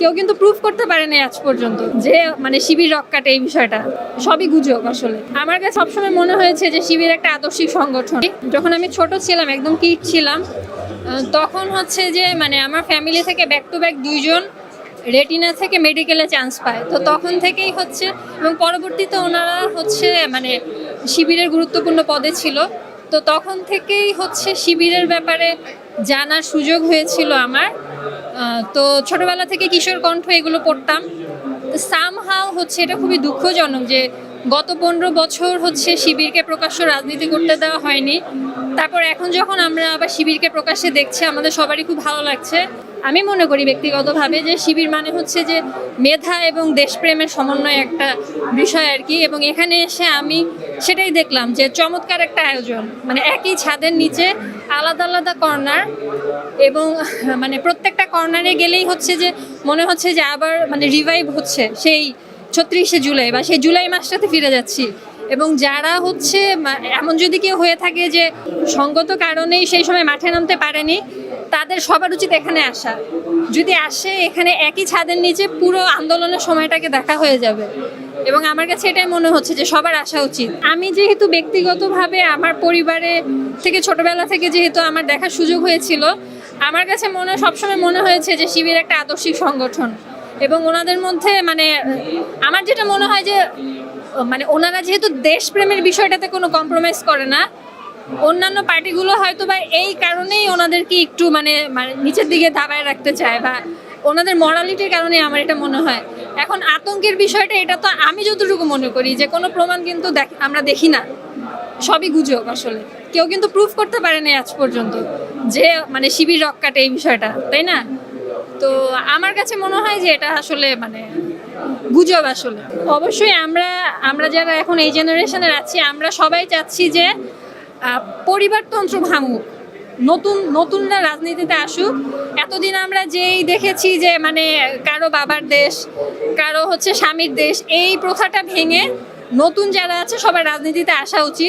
কেউ কিন্তু প্রুফ করতে পারেনি আজ পর্যন্ত যে মানে শিবির রক কাটে এই বিষয়টা। সবই গুজব আসলে। আমার কাছে সবসময় মনে হয়েছে যে শিবির একটা আদর্শিক সংগঠন। যখন আমি ছোট ছিলাম, একদম কিট ছিলাম তখন হচ্ছে যে মানে আমার ফ্যামিলি থেকে ব্যাক টু ব্যাক দুইজন রেটিনা থেকে মেডিকেলে চান্স পায়। তো তখন থেকেই হচ্ছে, এবং পরবর্তীতে ওনারা হচ্ছে মানে শিবিরের গুরুত্বপূর্ণ পদে ছিল। তো তখন থেকেই হচ্ছে শিবিরের ব্যাপারে জানার সুযোগ হয়েছিল আমার। তো ছোটবেলা থেকে কিশোর কণ্ঠ এগুলো পড়তাম। সামহাও হচ্ছে এটা খুবই দুঃখজনক যে গত পনেরো বছর হচ্ছে শিবিরকে প্রকাশ্য রাজনীতি করতে দেওয়া হয়নি। তারপর এখন যখন আমরা আবার শিবিরকে প্রকাশ্যে দেখছি, আমাদের সবারই খুব ভালো লাগছে। আমি মনে করি ব্যক্তিগতভাবে যে শিবির মানে হচ্ছে যে মেধা এবং দেশপ্রেমের সমন্বয় একটা বিষয় আর কি। এবং এখানে এসে আমি সেটাই দেখলাম যে চমৎকার একটা আয়োজন। মানে একই ছাদের নিচে আলাদা আলাদা কর্নার এবং মানে প্রত্যেকটা কর্নারে গেলেই হচ্ছে যে মনে হচ্ছে যে আবার মানে রিভাইভ হচ্ছে সেই ছত্রিশে জুলাই বা সেই জুলাই মাসটাতে ফিরে যাচ্ছি। এবং যারা হচ্ছে এমন যদি কেউ হয়ে থাকে যে সঙ্গত কারণেই সেই সময় মাঠে নামতে পারেনি, তাদের সবার উচিত এখানে আসা। যদি আসে, এখানে একই ছাদের নিচে পুরো আন্দোলনের সময়টাকে দেখা হয়ে যাবে। এবং আমার কাছে এটাই মনে হচ্ছে যে সবার আসা উচিত। আমি যেহেতু ব্যক্তিগতভাবে আমার পরিবারে থেকে ছোটবেলা থেকে যেহেতু আমার দেখার সুযোগ হয়েছিল, আমার কাছে মনে, সবসময় মনে হয়েছে যে শিবির একটা আদর্শিক সংগঠন। এবং ওনাদের মধ্যে মানে আমার যেটা মনে হয় যে মানে ওনারা যেহেতু দেশপ্রেমের বিষয়টাতে কোনো কম্প্রোমাইজ করে না, অন্যান্য পার্টিগুলো হয়তো বা এই কারণেই ওনাদেরকে একটু মানে মানে নিচের দিকে দাবায় রাখতে চায় বা ওনাদের মরালিটির কারণে আমার এটা মনে হয়। এখন আতঙ্কের বিষয়টা, এটা তো আমি যতটুকু মনে করি যে, কোনো প্রমাণ কিন্তু দেখ- আমরা দেখি না। সবই গুজব আসলে। কেউ কিন্তু প্রুফ করতে পারেনি আজ পর্যন্ত যে মানে শিবির রক কাটে এই বিষয়টা, তাই না? তো আমার কাছে মনে হয় যে এটা আসলে মানে গুজব আসলে। অবশ্যই আমরা আমরা যারা এখন এই জেনারেশনের আছি, আমরা সবাই চাচ্ছি যে পরিবারতন্ত্র ভাঙুক। নতুন, নতুনরা রাজনীতিতে আসুক। এতদিন আমরা যেই দেখেছি যে মানে কারও বাবার দেশ, কারও হচ্ছে স্বামীর দেশ, এই প্রথাটা ভেঙে নতুন যারা আছে সবার রাজনীতিতে আসা উচিত।